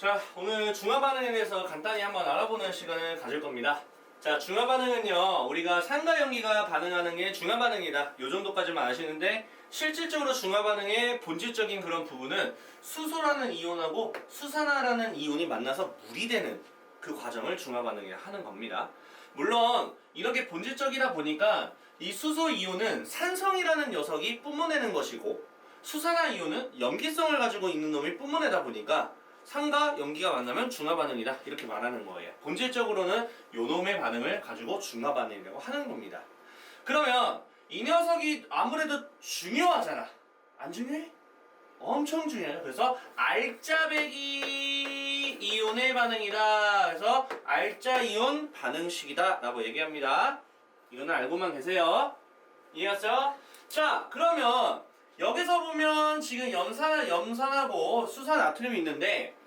자, 오늘 중화 반응에 대해서 간단히 한번 알아보는 시간을 가질 겁니다. 자, 중화 반응은요, 우리가 산과 연기가 반응하는 게 중화 반응이다. 요 정도까지만 아시는데, 실질적으로 중화 반응의 본질적인 그런 부분은 수소라는 이온하고 수산화라는 이온이 만나서 물이 되는 그 과정을 중화 반응이라 하는 겁니다. 물론, 이렇게 본질적이다 보니까 이 수소 이온은 산성이라는 녀석이 뿜어내는 것이고, 수산화 이온은 염기성을 가지고 있는 놈이 뿜어내다 보니까 산과 연기가 만나면 중화 반응이다 이렇게 말하는 거예요. 본질적으로는 요 놈의 반응을 가지고 중화 반응이라고 하는 겁니다. 그러면 이 녀석이 아무래도 중요하잖아. 안 중요해? 엄청 중요해요. 그래서 알짜배기 이온의 반응이다. 그래서 알짜 이온 반응식이다라고 얘기합니다. 이거는 알고만 계세요. 이해했어요? 자, 그러면 여기서 보면 지금 염산, 염산하고 수산 나트륨이 있는데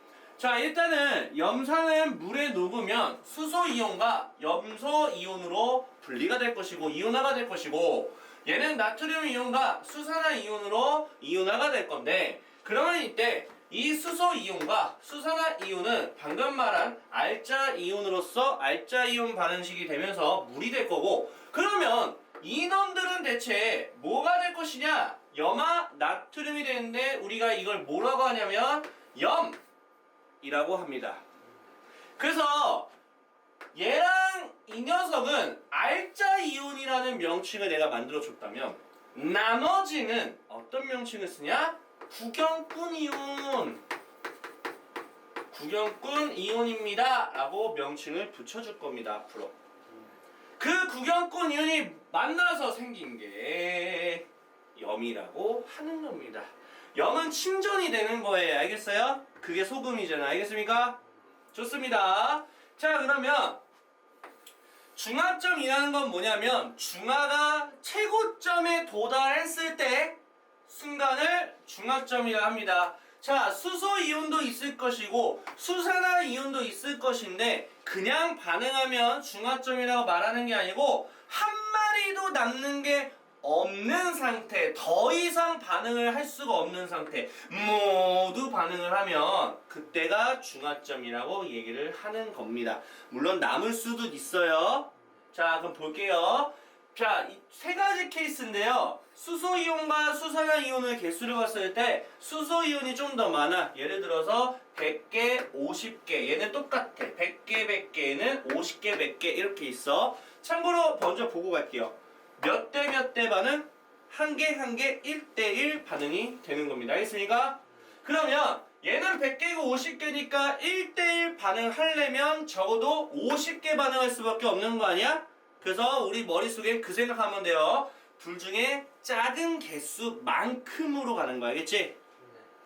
자 일단은 염산은 물에 녹으면 수소 이온과 염소 이온으로 분리가 될 것이고 이온화가 될 것이고 얘는 나트륨 이온과 수산화 이온으로 이온화가 될 건데 그러면 이때 이 수소 이온과 수산화 이온은 방금 말한 알짜 이온으로서 알짜 이온 반응식이 되면서 물이 될 거고 그러면 이놈들은 대체 뭐가 될 것이냐? 염화 나트륨이 되는데 우리가 이걸 뭐라고 하냐면 염 이라고 합니다. 그래서 얘랑 이 녀석은 알짜 이온이라는 명칭을 내가 만들어 줬다면 나머지는 어떤 명칭을 쓰냐? 구경꾼 이온. 구경꾼 이온입니다. 라고 명칭을 붙여줄 겁니다. 앞으로. 그 구경꾼 이온이 만나서 생긴 게 염이라고 하는 겁니다. 염은 침전이 되는 거예요. 알겠어요? 그게 소금이잖아. 알겠습니까? 좋습니다. 자, 그러면 중화점이라는 건 뭐냐면 중화가 최고점에 도달했을 때 순간을 중화점이라 합니다. 자, 수소 이온도 있을 것이고 수산화 이온도 있을 것인데 그냥 반응하면 중화점이라고 말하는 게 아니고 한 마리도 남는 게 없는 상태, 더 이상 반응을 할 수가 없는 상태, 모두 반응을 하면 그때가 중화점이라고 얘기를 하는 겁니다. 물론 남을 수도 있어요. 자, 그럼 볼게요. 자, 이 세 가지 케이스인데요. 수소 이온과 수산화 이온의 개수를 봤을 때 수소 이온이 좀 더 많아. 예를 들어서 100개, 50개. 얘는 똑같아. 100개, 100개는 50개, 100개 이렇게 있어. 참고로 먼저 보고 갈게요. 몇 대 몇 대 반응? 한 개, 한 개, 1대1 반응이 되는 겁니다. 알겠습니까? 그러면 얘는 100개고 50개니까 1대1 반응하려면 적어도 50개 반응할 수밖에 없는 거 아니야? 그래서 우리 머릿속에 그 생각하면 돼요. 둘 중에 작은 개수만큼으로 가는 거 알겠지?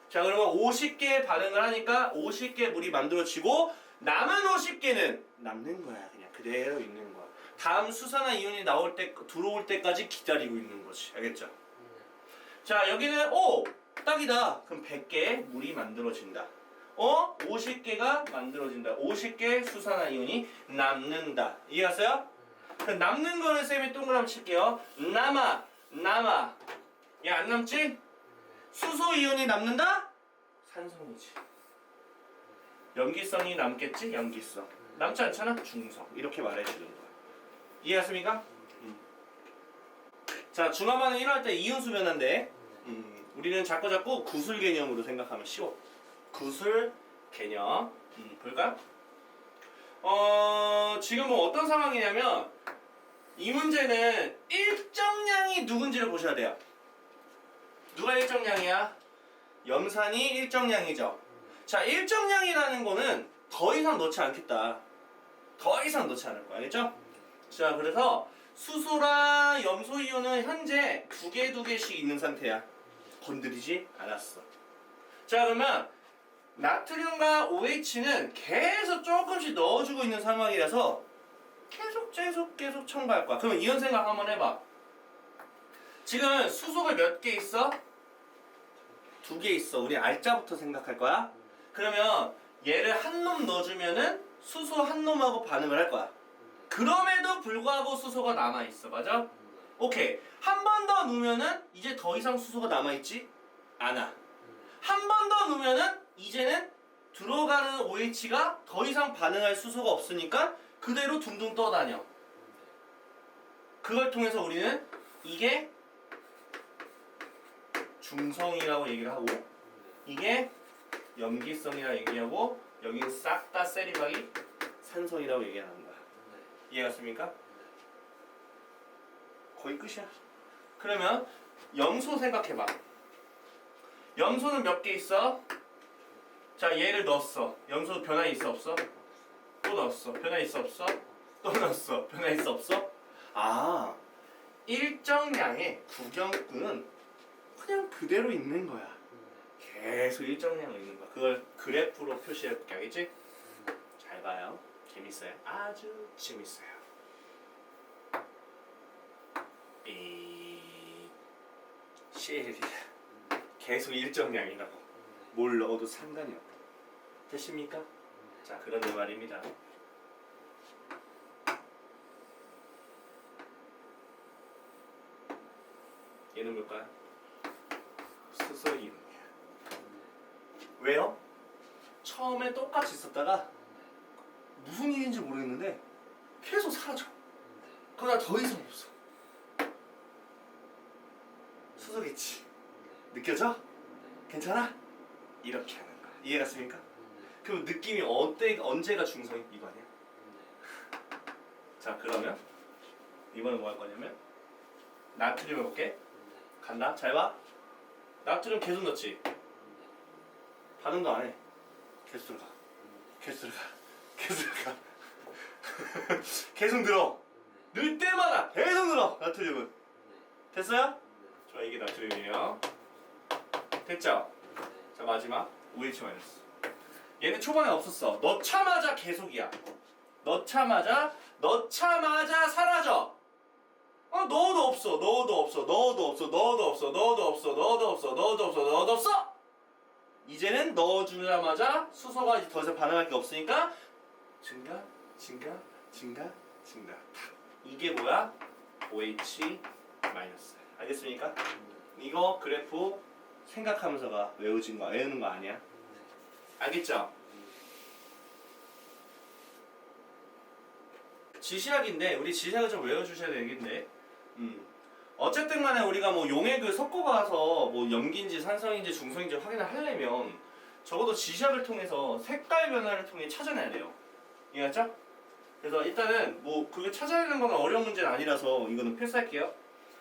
자 그러면 50개 반응을 하니까 50개 물이 만들어지고 남은 50개는 남는 거야 그냥 그대로 있는 거야 다음 수산화 이온이 나올 때 들어올 때까지 기다리고 있는 거지 알겠죠? 자 여기는 오 딱이다 그럼 100개 물이 만들어진다 어 50개가 만들어진다 50개 수산화 이온이 남는다 이해갔어요? 그 남는 거를 쌤이 동그라미 칠게요 남아 남아 야안 남지? 수소 이온이 남는다? 산성이지. 염기성이 남겠지? 염기성. 남지 않잖아? 중성. 이렇게 말해주는 거야. 이해했습니까? 음. 자, 중화 반응 일어날 때 이온수 변화인데, 음, 우리는 자꾸 자꾸 구술 개념으로 생각하면 쉬워. 구술 개념. 음, 볼까? 어, 지금 뭐 어떤 상황이냐면, 이 문제는 일정량이 누군지를 보셔야 돼요. 누가 일정량이야? 염산이 일정량이죠. 자, 일정량이라는 거는 더 이상 넣지 않겠다. 더 이상 넣지 않을 거야. 알겠죠? 자, 그래서 수소랑 염소 이온은 현재 두 개, 두 개씩 있는 상태야. 건드리지 않았어. 자, 그러면 나트륨과 OH는 계속 조금씩 넣어주고 있는 상황이라서 계속, 계속, 계속 첨가할 거야. 그러면 이런 생각 한번 해봐. 지금 수소가 몇 개 있어? 두 개 있어. 우리 알짜부터 생각할 거야. 그러면 얘를 한 놈 넣어주면은 수소 한 놈하고 반응을 할 거야. 그럼에도 불구하고 수소가 남아 있어. 맞아? 오케이. 한 번더 넣으면은 이제 더 이상 수소가 남아 있지 않아. 한 번더 넣으면은 이제는 들어가는 OH가 더 이상 반응할 수소가 없으니까 그대로 둥둥 떠다녀. 그걸 통해서 우리는 이게 중성이라고 얘기를 하고 이게 염기성이라고 얘기하고 여긴 싹다 세리박이 산성이라고 얘기하는 거야. 이해갔습니까? 거의 끝이야. 그러면 염소 생각해봐. 염소는 몇 개 있어? 자 얘를 넣었어. 염소 변화 있어 없어? 또 넣었어. 변화 있어 없어? 또 넣었어. 변화 있어 없어? 아 일정량의 구경꾼은 그냥 그대로 있는 거야. 계속 일정량을 있는 거야. 그걸 그래프로 표시해 볼게 알겠지? 잘 봐요. 재밌어요. 아주 재밌어요. 이실 계속 일정량이라고 뭘 넣어도 상관이 없다. 됐습니까? 자 그런데 말입니다. 얘는 뭘까요? 수소 이온이야. 왜요? 처음에 똑같이 있었다가 무슨 일인지 모르겠는데 계속 사라져. 그러다 더 이상 없어. 수소겠지. 느껴져? 괜찮아? 이렇게 하는 거야. 이해갔습니까? 그럼 느낌이 어때 언제가 중성이 이거 아니야? 자 그러면 이번엔 뭐할 거냐면 나트륨 해볼게. 간다. 잘 봐. 나트륨 계속 넣지. 반응도 안 해. 계속 들어가. 계속 들어가. 계속 들어가. 계속 늘어. 늘 때마다 계속 늘어. 나트륨은. 됐어요? 좋아 이게 나트륨이에요. 됐죠? 자 마지막 OH 마이너스. 얘는 초반에 없었어. 넣자마자 계속이야. 넣자마자 넣자마자 사라져. 어 넣어도 없어. 넣어도 없어. 넣어도 없어. 넣어도 없어. 넣어도 없어. 넣어도 없어. 넣어도 없어. 넣어도 없어. 이제는 넣어주자마자 수소가 더 이상 반응할 게 없으니까 증가, 증가, 증가, 증가. 탁. 이게 뭐야? OH 마이너스. 알겠습니까? 이거 그래프 생각하면서가 외우진 거 외우는 거 아니야? 알겠죠? 지시학인데 우리 지시학을 좀 외워주셔야 되겠네. 음. 어쨌든 간에 우리가 뭐 용액을 섞어봐서 뭐 염기인지 산성인지 중성인지 확인을 하려면 적어도 지시학을 통해서 색깔 변화를 통해 찾아내야 돼요. 이해했죠? 그래서 일단은 뭐 그게 찾아내는 건 어려운 문제는 아니라서 이거는 패스할게요.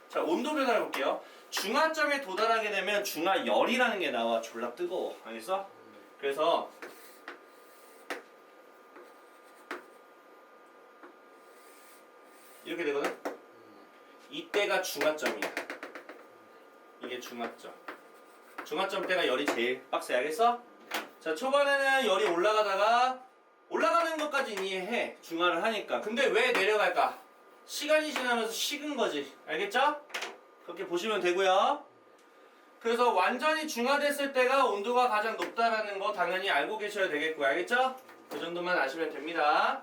자 온도 변화를 볼게요. 중하점에 도달하게 되면 중하열이라는 게 나와 졸라 뜨거워. 알겠어? 그래서 이렇게 되거든. 이때가 중하점이야. 이게 중하점. 중하점 때가 열이 제일 빡세 알겠어? 자 초반에는 열이 올라가다가 올라가는 것까지 이해해 중화를 하니까 근데 왜 내려갈까? 시간이 지나면서 식은 거지 알겠죠? 그렇게 보시면 되고요 그래서 완전히 중화됐을 때가 온도가 가장 높다라는 거 당연히 알고 계셔야 되겠고요 알겠죠? 그 정도만 아시면 됩니다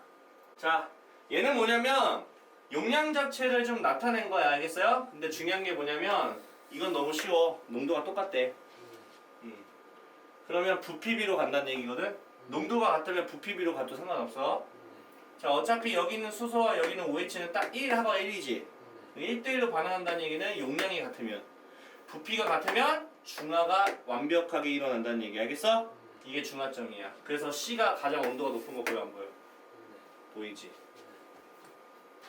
자 얘는 뭐냐면 용량 자체를 좀 나타낸 거야 알겠어요? 근데 중요한 게 뭐냐면 이건 너무 쉬워 농도가 똑같대 음. 그러면 부피비로 간다는 얘기거든 농도가 같으면 부피비로 가도 상관없어 자 어차피 여기 있는 수소와 여기 있는 OH는 딱 1 하가 1이지 1대1로 반응한다는 얘기는 용량이 같으면 부피가 같으면 중화가 완벽하게 일어난다는 얘기 알겠어? 이게 중화점이야 그래서 C가 가장 온도가 높은 거 보여 안 보여? 보이지?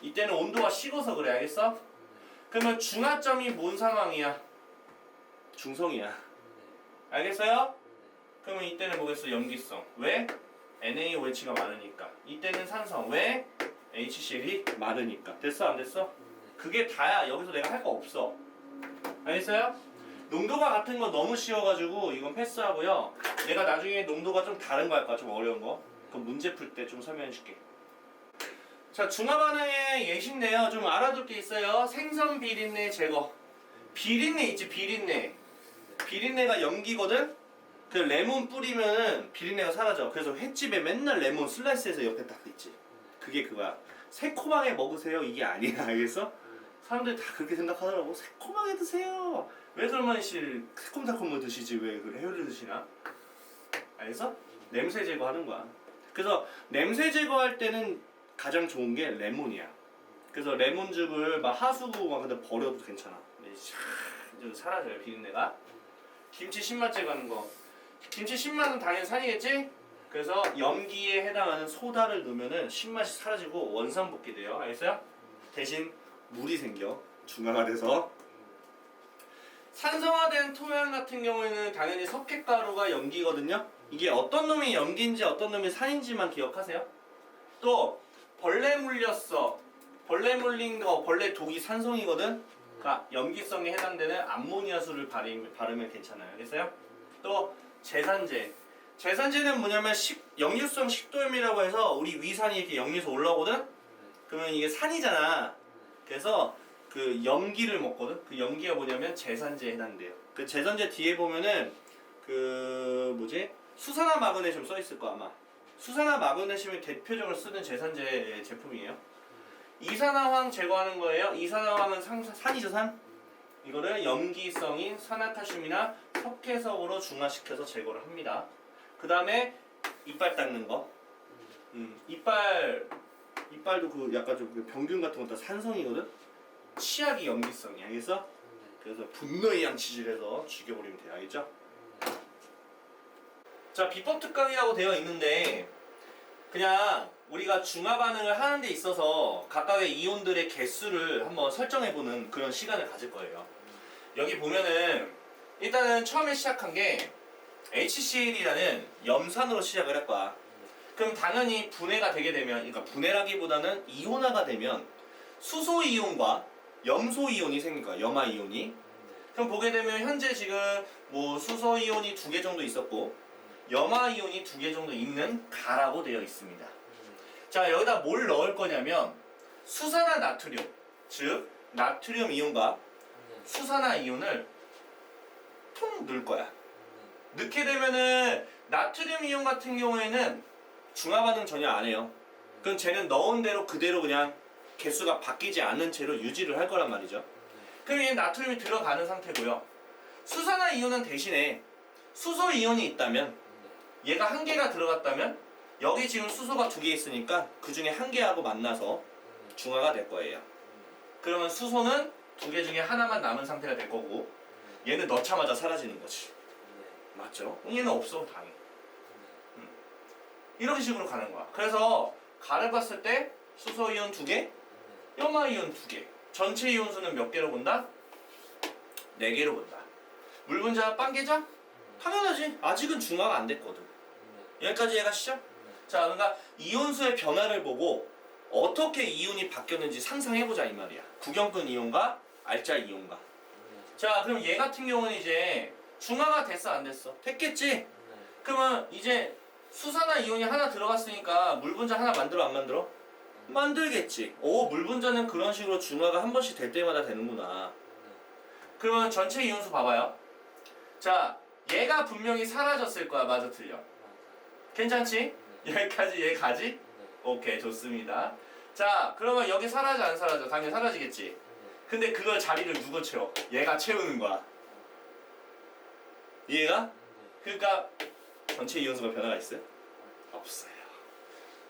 이때는 온도가 식어서 그래 알겠어? 그러면 중화점이 뭔 상황이야? 중성이야 알겠어요? 그러면 이때는 뭐겠어? 염기성. 왜? NaOH가 많으니까. 이때는 산성. 왜? HCl이 많으니까. 됐어? 안 됐어? 그게 다야. 여기서 내가 할 거 없어. 알겠어요? 농도가 같은 건 너무 쉬워가지고 이건 패스하고요. 내가 나중에 농도가 좀 다른 거 할까? 좀 어려운 거. 그럼 문제 풀 때 좀 설명해 줄게. 자, 중화 반응의 예시인데요. 좀 알아둘 게 있어요. 생선 비린내 제거. 비린내 있지, 비린내. 비린내가 염기거든? 그 레몬 뿌리면은 비린내가 사라져. 그래서 횟집에 맨날 레몬 슬라이스해서 옆에 딱 있지. 그게 그거야. 새콤하게 먹으세요. 이게 아니야. 알겠어? 사람들이 다 그렇게 생각하더라고. 새콤하게 드세요. 왜 그러면 씨 새콤달콤을 드시지 왜그 헤어를 드시나? 알겠어? 냄새 제거하는 거야. 그래서 냄새 제거할 때는 가장 좋은 게 레몬이야. 그래서 레몬즙을 막 하수구 막 근데 버려도 괜찮아. 이제 사라져요 비린내가. 김치 신맛 제거하는 거. 김치 신맛은 당연히 산이겠지? 그래서 염기에 해당하는 소다를 넣으면은 신맛이 사라지고 원산복귀 돼요. 알겠어요? 대신 물이 생겨 중화가 돼서 산성화된 토양 같은 경우에는 당연히 석회가루가 염기거든요. 이게 어떤 놈이 염기인지 어떤 놈이 산인지만 기억하세요. 또 벌레 물렸어. 벌레 물린 거 벌레 독이 산성이거든. 그러니까 염기성에 해당되는 암모니아수를 바르면, 바르면 괜찮아요. 알겠어요? 또 제산제. 제산제는 뭐냐면 식, 역류성 식도염이라고 해서 우리 위산이 이렇게 역류해서 올라오거든. 그러면 이게 산이잖아. 그래서 그 염기를 먹거든. 그 염기가 뭐냐면 제산제에 해당돼요. 그 제산제 뒤에 보면은 그 뭐지 수산화 마그네슘 써 있을 거 아마. 수산화 마그네슘을 대표적으로 쓰는 제산제 제품이에요. 이산화황 제거하는 거예요. 이산화황은 상, 산이죠 산. 이거를 염기성인 산화칼슘이나 석회석으로 중화시켜서 제거를 합니다. 그 다음에 이빨 닦는 거. 음, 이빨 이빨도 그 약간 좀그 병균 같은 것도 산성이거든. 치약이 염기성이야. 알겠어? 그래서 분노의 양치질해서 죽여버리면 돼. 알겠죠? 자 비법 특강이라고 되어 있는데 그냥 우리가 중화 반응을 하는 데 있어서 각각의 이온들의 개수를 한번 설정해 보는 그런 시간을 가질 거예요. 여기 보면은 일단은 처음에 시작한 게 HCl이라는 염산으로 시작을 할 거야. 그럼 당연히 분해가 되게 되면, 그러니까 분해라기보다는 이온화가 되면 수소 이온과 염소 이온이 생길 거야. 염화 이온이. 그럼 보게 되면 현재 지금 뭐 수소 이온이 두 개 정도 있었고 염화 이온이 두 개 정도 있는 가라고 되어 있습니다. 자 여기다 뭘 넣을 거냐면 수산화 나트륨, 즉 나트륨 이온과 수산화 이온을 통 넣을 거야. 넣게 되면은 나트륨 이온 같은 경우에는 중화 반응 전혀 안 해요. 그럼 쟤는 넣은 대로 그대로 그냥 개수가 바뀌지 않는 채로 유지를 할 거란 말이죠. 그럼 얘 나트륨이 들어가는 상태고요. 수산화 이온은 대신에 수소 이온이 있다면 얘가 한 개가 들어갔다면 여기 지금 수소가 두 개 있으니까 그 중에 한 개하고 만나서 중화가 될 거예요. 그러면 수소는 두 개 중에 하나만 남은 상태가 될 거고 얘는 넣자마자 사라지는 거지. 맞죠? 얘는 없어 당연히. 음. 이런 식으로 가는 거야. 그래서 가를 봤을 때 수소 이온 두 개, 염화 이온 두 개. 전체 이온 수는 몇 개로 본다? 네 개로 본다. 물 분자 빵 개자? 당연하지. 아직은 중화가 안 됐거든. 여기까지 얘가 시작? 자, 그러니까 이온수의 변화를 보고 어떻게 이온이 바뀌었는지 상상해보자 이 말이야. 구경근 이온과 알짜 이온과. 자, 그럼 얘 같은 경우는 이제 중화가 됐어 안 됐어? 됐겠지? 그러면 이제 수산화 이온이 하나 들어갔으니까 물 분자 하나 만들어 안 만들어? 만들겠지. 오, 물 분자는 그런 식으로 중화가 한 번씩 될 때마다 되는구나. 그러면 전체 이온수 봐봐요. 자, 얘가 분명히 사라졌을 거야. 맞아, 틀려. 괜찮지? 여기까지 얘 가지? 오케이, 좋습니다. 자, 그러면 여기 사라져 안 사라져? 당연히 사라지겠지. 근데 그걸 자리를 누가 채워? 얘가 채우는 거야. 이해가? 그러니까 전체 이온수가 변화가 있어요? 없어요.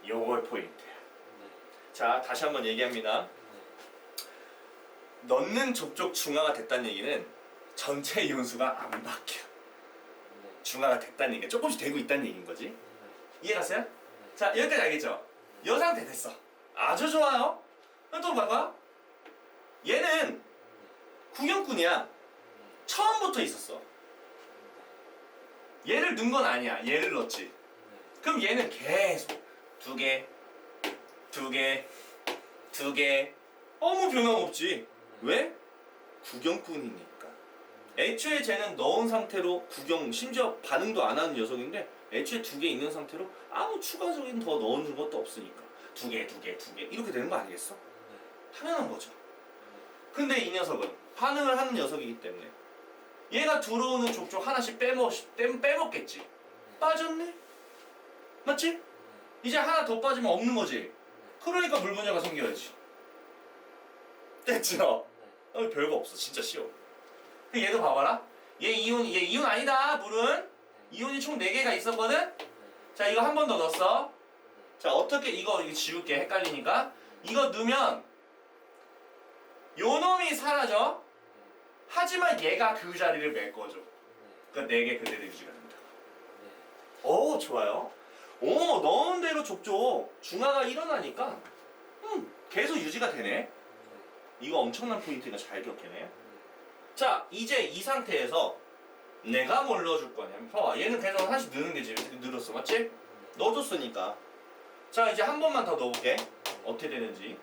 요걸 포인트야. 자, 다시 한번 얘기합니다. 넣는 족족 중화가 됐다는 얘기는 전체 이온수가 안 바뀌어. 중화가 됐다는 얘기가 조금씩 되고 있다는 얘기인 거지. 이해 갔어요? 자, 여기까지 알겠죠? 요 상태 됐어. 아주 좋아요. 그럼 또 봐봐. 얘는 구경꾼이야. 처음부터 있었어. 얘를 넣은 건 아니야. 얘를 넣었지. 그럼 얘는 계속 두 개, 두 개, 두 개. 아무 변화 없지. 왜? 구경꾼이니까. 애초에 쟤는 넣은 상태로 구경, 심지어 반응도 안 하는 녀석인데 애초에 두 개 있는 상태로 아무 추가적인 더 넣어준 것도 없으니까 두 개, 두 개, 두 개 이렇게 되는 거 아니겠어? 당연한 거죠. 근데 이 녀석은 반응을 하는 녀석이기 때문에 얘가 들어오는 족족 하나씩 빼먹, 떼- 빼먹겠지. 빠졌네? 맞지? 이제 하나 더 빠지면 없는 거지. 그러니까 물 분자가 생겨야지. 됐죠? 어, 별거 없어. 진짜 쉬워. 그 얘도 봐봐라. 얘 이온, 얘 이온 아니다. 물은 이온이 총 4개가 있었거든. 자 이거 한 번 더 넣었어. 자 어떻게 이거 이거 지울게 헷갈리니까 이거 넣으면 요 놈이 사라져. 하지만 얘가 그 자리를 메꿔줘. 그러니까 네개 그대로 유지가 됩니다. 오 좋아요. 오 넣은 대로 족족 중화가 일어나니까 음 계속 유지가 되네. 이거 엄청난 포인트가 잘 기억해네. 자 이제 이 상태에서 내가 뭘 넣어줄 거냐면 봐봐 얘는 계속 하나씩 넣는 게 지금 늘었어 맞지? 넣어줬으니까 자 이제 한 번만 더 넣어볼게. 어떻게 되는지.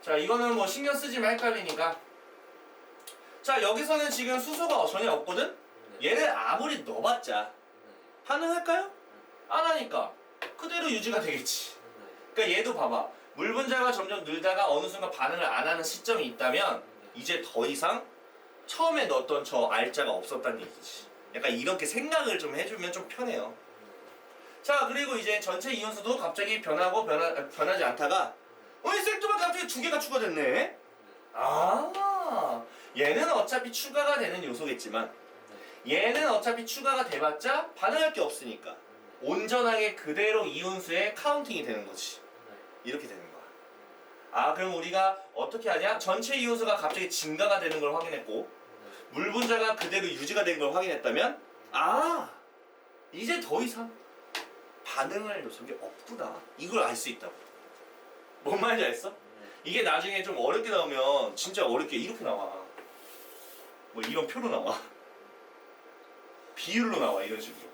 자 이거는 뭐 신경 쓰지만 헷갈리니까. 자 여기서는 지금 수소가 전혀 없거든? 얘를 아무리 넣어봤자 반응할까요? 안 하니까. 그대로 유지가 되겠지. 그러니까 얘도 봐봐. 물 분자가 점점 늘다가 어느 순간 반응을 안 하는 시점이 있다면 이제 더 이상 처음에 넣었던 저 알자가 없었다는 얘기지. 약간 이렇게 생각을 좀 해주면 좀 편해요. 자 그리고 이제 전체 이온수도 갑자기 변하고 변하, 변하지 않다가 어이 섹토만 갑자기 두 개가 추가됐네. 아 얘는 어차피 추가가 되는 요소겠지만 얘는 어차피 추가가 돼봤자 반응할 게 없으니까 온전하게 그대로 이온수의 카운팅이 되는 거지. 이렇게 되는 거야. 아 그럼 우리가 어떻게 하냐? 전체 이온수가 갑자기 증가가 되는 걸 확인했고 물 분자가 그대로 유지가 된 걸 확인했다면 아 이제 더 이상 반응할 요소가 없구나 이걸 알 수 있다고. 뭔 말인지 알겠어? 이게 나중에 좀 어렵게 나오면 진짜 어렵게 이렇게 나와. 뭐 이런 표로 나와. 비율로 나와 이런 식으로.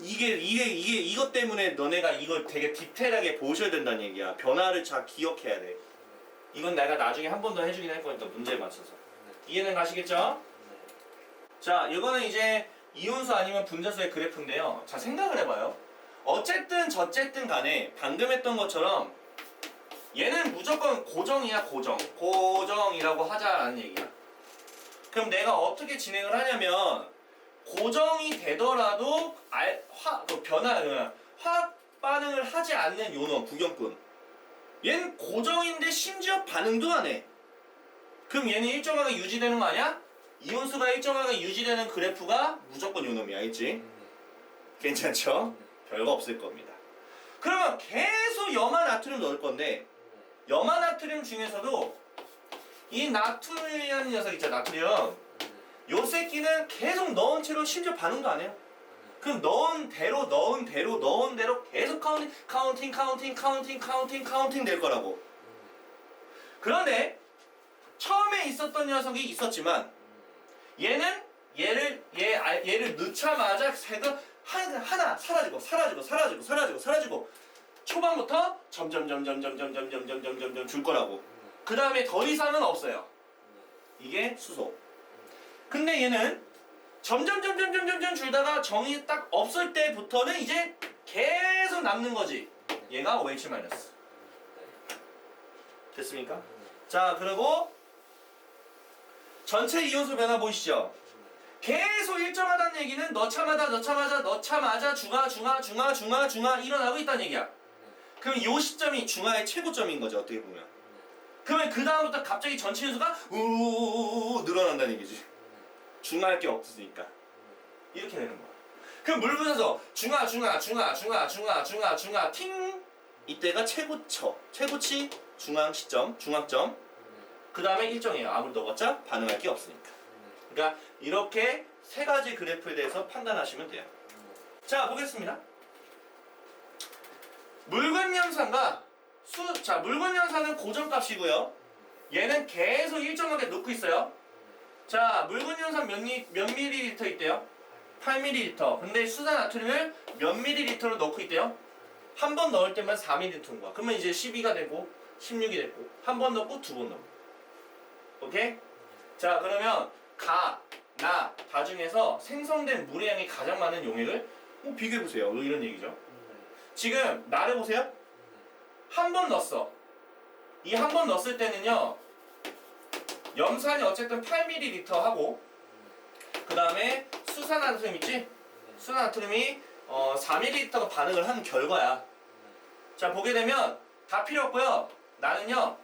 이게 이게 이게 이것 때문에 너네가 이걸 되게 디테일하게 보셔야 된다는 얘기야. 변화를 잘 기억해야 돼. 이건 내가 나중에 한 번 더 해주긴 할 거니까 문제에 맞춰서 이해는 가시겠죠? 자, 이거는 이제 이온수 아니면 분자수의 그래프인데요. 자, 생각을 해봐요. 어쨌든 저쨌든 간에 방금 했던 것처럼 얘는 무조건 고정이야 고정. 고정이라고 하자라는 얘기야. 그럼 내가 어떻게 진행을 하냐면 고정이 되더라도 알, 화, 그 변화, 그 화학 반응을 하지 않는 요놈 구경꾼. 얘는 고정인데 심지어 반응도 안 해. 그럼 얘는 일정하게 유지되는 거 아니야? 이온수가 일정하게 유지되는 그래프가 무조건 요놈이야, 있지? 괜찮죠? 별거 없을 겁니다. 그러면 계속 염화 나트륨 넣을 건데 염화 나트륨 중에서도 이 나트륨이라는 녀석 있잖아, 나트륨. 요 새끼는 계속 넣은 채로 심지어 반응도 안 해요. 그럼 넣은 대로 넣은 대로 넣은 대로 계속 카운팅 카운팅 카운팅 카운팅 카운팅 카운팅 될 거라고. 그런데 처음에 있었던 녀석이 있었지만 얘는 얘를 얘 아- 얘를 넣자마자 하나, 하나 사라지고 사라지고 사라지고 사라지고 사라지고 초반부터 점점 점점 점점 점점 점점 점점 줄 거라고. 그 다음에 더 이상은 없어요. 이게 수소. 근데 얘는 점점 점점 점점 점 줄다가 정이 딱 없을 때부터는 이제 계속 남는 거지. 얘가 OH 마이너스. 됐습니까? 자, 그리고 전체 이온수 변화 보이시죠? 계속 일정하다는 얘기는 넣자마자 넣자마자 넣자마자 중화 중화 중화 중화 중화 일어나고 있다는 얘기야. 그럼 이 시점이 중화의 최고점인 거죠 어떻게 보면. 그러면 그 다음부터 갑자기 전체 인수가 우우우우 늘어난다는 얘기지. 중화할 게 없으니까 이렇게 되는 거야. 그럼 물 부서서 중화 중화 중화 중화 중화 중화 중화 팅 이때가 최고처 최고치 중앙 시점 중앙점 그 다음에 일정이에요. 아무리 넣어봤자 반응할 게 없으니까. 그러니까 이렇게 세 가지 그래프에 대해서 판단하시면 돼요. 자 보겠습니다. 묽은 연산과 수, 자 묽은 연산은 고정값이고요. 얘는 계속 일정하게 넣고 있어요. 자 묽은 연산 몇, 리, 몇 밀리리터 있대요? 8밀리리터. 근데 수산 나트륨을 몇 밀리리터로 넣고 있대요? 한 번 넣을 때만 4밀리리터인 거야. 그러면 이제 12가 되고 16이 됐고 한 번 넣고 두 번 넣고. 오케이? 자 그러면 가, 나, 다 중에서 생성된 물의 양이 가장 많은 용액을 어, 비교해 보세요. 이런 얘기죠. 지금 나를 보세요. 한 번 넣었어. 이 한 번 넣었을 때는요. 염산이 어쨌든 8ml 하고 그 다음에 수산나트륨 있지? 수산나트륨이 어, 4ml가 반응을 한 결과야. 자 보게 되면 다 필요 없고요. 나는요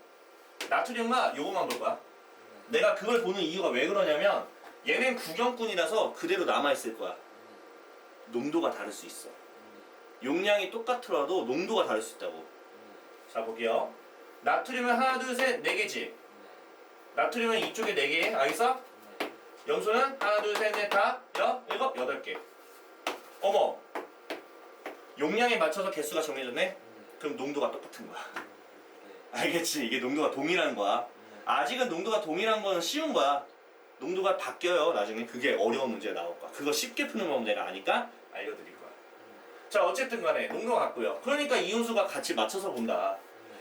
나트륨과 요거만 볼 거야. 내가 그걸 보는 이유가 왜 그러냐면 얘는 구경꾼이라서 그대로 남아 있을 거야. 농도가 다를 수 있어. 용량이 똑같더라도 농도가 다를 수 있다고. 자 볼게요. 나트륨은 하나 둘 셋 네 개지. 나트륨은 이쪽에 네 개. 알겠어? 염소는 하나 둘 셋 넷 다 여 일곱 여덟 개. 어머. 용량에 맞춰서 개수가 정해졌네. 그럼 농도가 똑같은 거야. 알겠지? 이게 농도가 동일한 거야. 아직은 농도가 동일한 거는 쉬운 거야. 농도가 바뀌어요. 나중에 그게 어려운 문제가 나올 거야. 그거 쉽게 푸는 법 내가 아니까 알려드릴 거야. 자 어쨌든 간에 농도가 같고요. 그러니까 이온수가 같이 맞춰서 본다.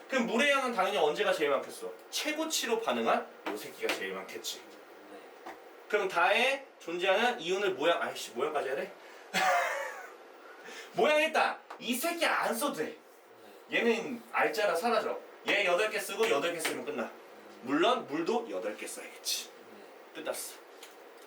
그럼 물의 양은 당연히 언제가 제일 많겠어? 최고치로 반응한 요 새끼가 제일 많겠지. 그럼 다에 존재하는 이온을 모양 아이씨 모양까지 해야 돼? 모양 일단 이 새끼 안 써도 돼. 얘는 알짜라 사라져. 얘 8개 쓰고 8개 쓰면 끝나. 물론 물도 8개 써야겠지. 끝났어.